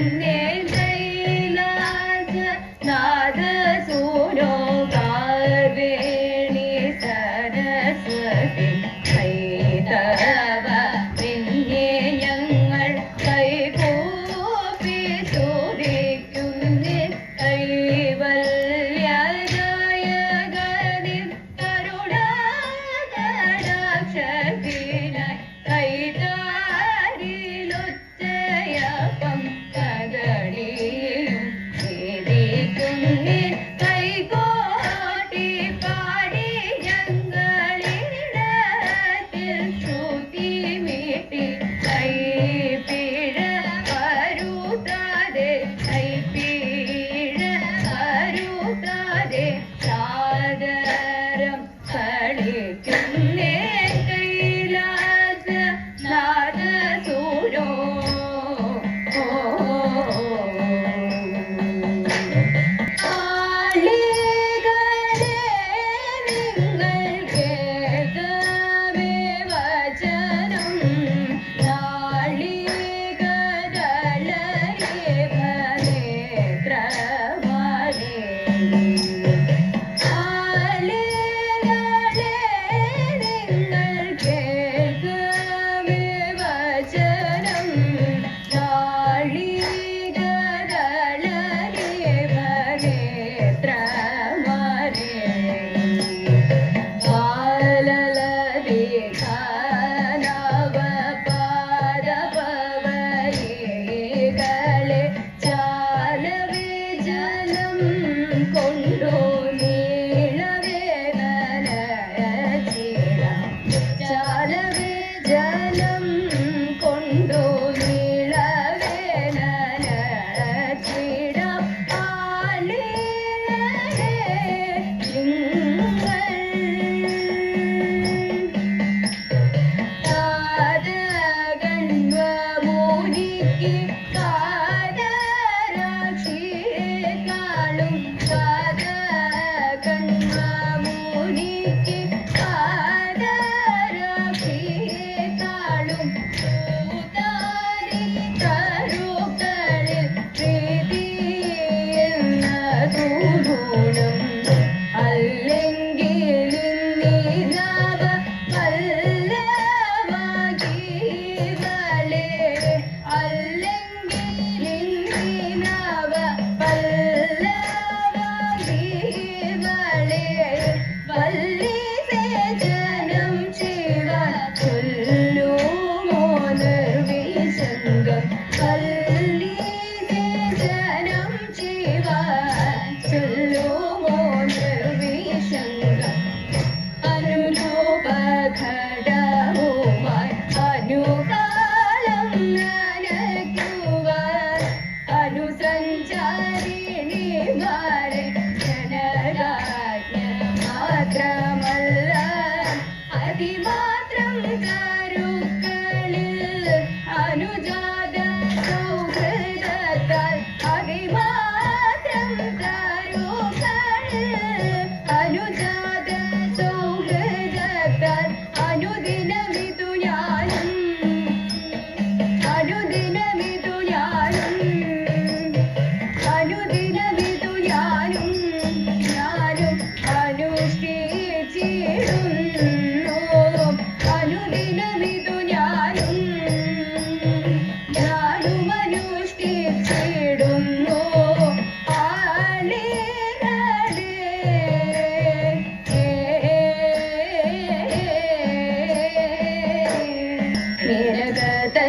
Yeah.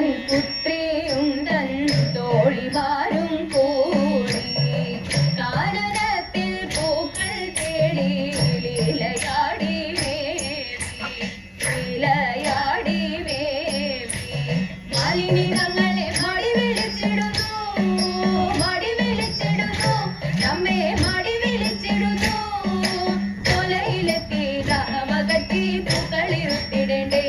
തൻ പുത്രിയുണ്ടൻ തോഴിവാരും കൂടി കാനനത്തിൽ പൂക്കൾ തേടി ലീലയാടി വേവി മാലിനി ഞങ്ങളെ മടി വിളിച്ചിടുന്നു മടി വിളിച്ചിടുന്നു നമ്മെ മടി വിളിച്ചിടുന്നു കൊലയിലെത്തി ദഹമകത്തി പൂക്കളിരുത്തിടേണ്ടേ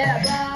Yeah.